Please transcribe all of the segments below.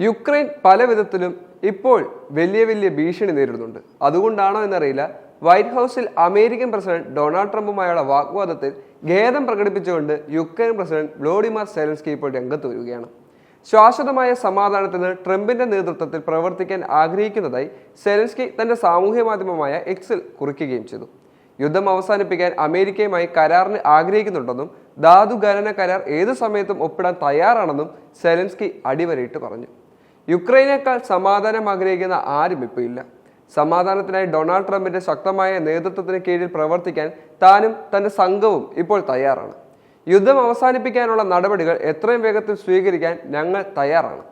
Ukraine പല വിധത്തിലും ഇപ്പോൾ വലിയ വലിയ ഭീഷണി നേരിടുന്നുണ്ട്. അതുകൊണ്ടാണോ എന്നറിയില്ല. വൈറ്റ് ഹൗസിൽ അമേരിക്കൻ പ്രസിഡന്റ് ഡൊണാൾഡ് ട്രംപുമായുള്ള വാഗ്വാദത്തിൽ ഖേദം പ്രകടിപ്പിച്ചുകൊണ്ട് യുക്രൈൻ പ്രസിഡന്റ് വ്ളോഡിമാർ സെലൻസ്കി ഇപ്പോൾ രംഗത്ത് വരികയാണ്. ശാശ്വതമായ സമാധാനത്തിന് ട്രംപിന്റെ നേതൃത്വത്തിൽ പ്രവർത്തിക്കാൻ ആഗ്രഹിക്കുന്നതായി സെലൻസ്കി തന്റെ സാമൂഹ്യ മാധ്യമമായ എക്സിൽ കുറിക്കുകയും ചെയ്തു. യുദ്ധം അവസാനിപ്പിക്കാൻ അമേരിക്കയുമായി കരാറിന് ആഗ്രഹിക്കുന്നുണ്ടെന്നും ധാതു ഖനന കരാർ ഏത് സമയത്തും ഒപ്പിടാൻ തയ്യാറാണെന്നും സെലൻസ്കി അടിവരയിട്ട് പറഞ്ഞു. യുക്രൈനേക്കാൾ സമാധാനം ആഗ്രഹിക്കുന്ന ആരും ഇപ്പോൾ ഇല്ല. സമാധാനത്തിനായി ഡൊണാൾഡ് ട്രംപിന്റെ ശക്തമായ നേതൃത്വത്തിന് കീഴിൽ പ്രവർത്തിക്കാൻ താനും തന്റെ സംഘവും ഇപ്പോൾ തയ്യാറാണ്. യുദ്ധം അവസാനിപ്പിക്കാനുള്ള നടപടികൾ എത്രയും വേഗത്തിൽ സ്വീകരിക്കാൻ ഞങ്ങൾ തയ്യാറാണ്.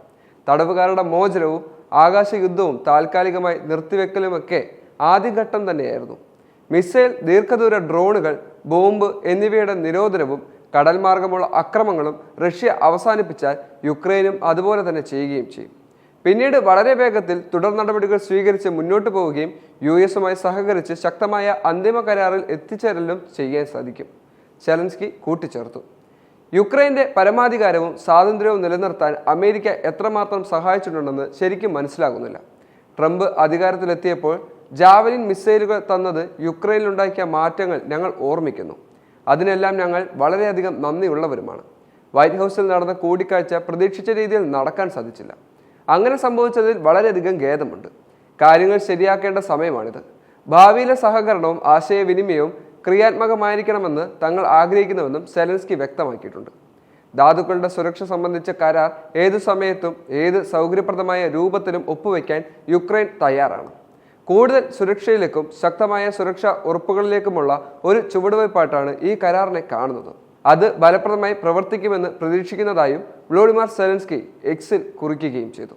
തടവുകാരുടെ മോചനവും ആകാശ യുദ്ധവും താൽക്കാലികമായി നിർത്തിവെക്കലുമൊക്കെ ആദ്യഘട്ടം തന്നെയായിരുന്നു. മിസൈൽ ദീർഘദൂര ഡ്രോണുകൾ ബോംബ് എന്നിവയുടെ നിരോധനവും കടൽ മാർഗമുള്ള അക്രമങ്ങളും റഷ്യ അവസാനിപ്പിച്ചാൽ യുക്രൈനും അതുപോലെ തന്നെ ചെയ്യുകയും ചെയ്യും. പിന്നീട് വളരെ വേഗത്തിൽ തുടർ നടപടികൾ സ്വീകരിച്ച് മുന്നോട്ട് പോവുകയും യു എസുമായി സഹകരിച്ച് ശക്തമായ അന്തിമ കരാറിൽ എത്തിച്ചേരലും ചെയ്യാൻ സാധിക്കും. ചലൻസ്കി കൂട്ടിച്ചേർത്തു. യുക്രൈന്റെ പരമാധികാരവും സ്വാതന്ത്ര്യവും നിലനിർത്താൻ അമേരിക്ക എത്രമാത്രം സഹായിച്ചിട്ടുണ്ടെന്ന് ശരിക്കും മനസ്സിലാകുന്നില്ല. ട്രംപ് അധികാരത്തിലെത്തിയപ്പോൾ ജാവലിൻ മിസൈലുകൾ തന്നത് യുക്രൈനിലുണ്ടാക്കിയ മാറ്റങ്ങൾ ഞങ്ങൾ ഓർമ്മിക്കുന്നു. അതിനെല്ലാം ഞങ്ങൾ വളരെയധികം നന്ദിയുള്ളവരുമാണ്. വൈറ്റ് ഹൗസിൽ നടന്ന കൂടിക്കാഴ്ച പ്രതീക്ഷിച്ച രീതിയിൽ നടക്കാൻ സാധിച്ചില്ല. അങ്ങനെ സംഭവിച്ചതിൽ വളരെയധികം ഖേദമുണ്ട്. കാര്യങ്ങൾ ശരിയാക്കേണ്ട സമയമാണിത്. ഭാവിയിലെ സഹകരണവും ആശയവിനിമയവും ക്രിയാത്മകമായിരിക്കണമെന്ന് തങ്ങൾ ആഗ്രഹിക്കുന്നുവെന്നും സെലൻസ്കി വ്യക്തമാക്കിയിട്ടുണ്ട്. ധാതുക്കളുടെ സുരക്ഷ സംബന്ധിച്ച കരാർ ഏതു സമയത്തും ഏത് സൗകര്യപ്രദമായ രൂപത്തിലും ഒപ്പുവെക്കാൻ യുക്രൈൻ തയ്യാറാണ്. കൂടുതൽ സുരക്ഷയിലേക്കും ശക്തമായ സുരക്ഷാ ഉറപ്പുകളിലേക്കുമുള്ള ഒരു ചുവടുവയ്പായിട്ടാണ് ഈ കരാറിനെ കാണുന്നത്. അത് ഫലപ്രദമായി പ്രവർത്തിക്കുമെന്ന് പ്രതീക്ഷിക്കുന്നതായും വ്ളോഡിമാർ സെലൻസ്കി എക്സിൽ കുറിക്കുകയും ചെയ്തു.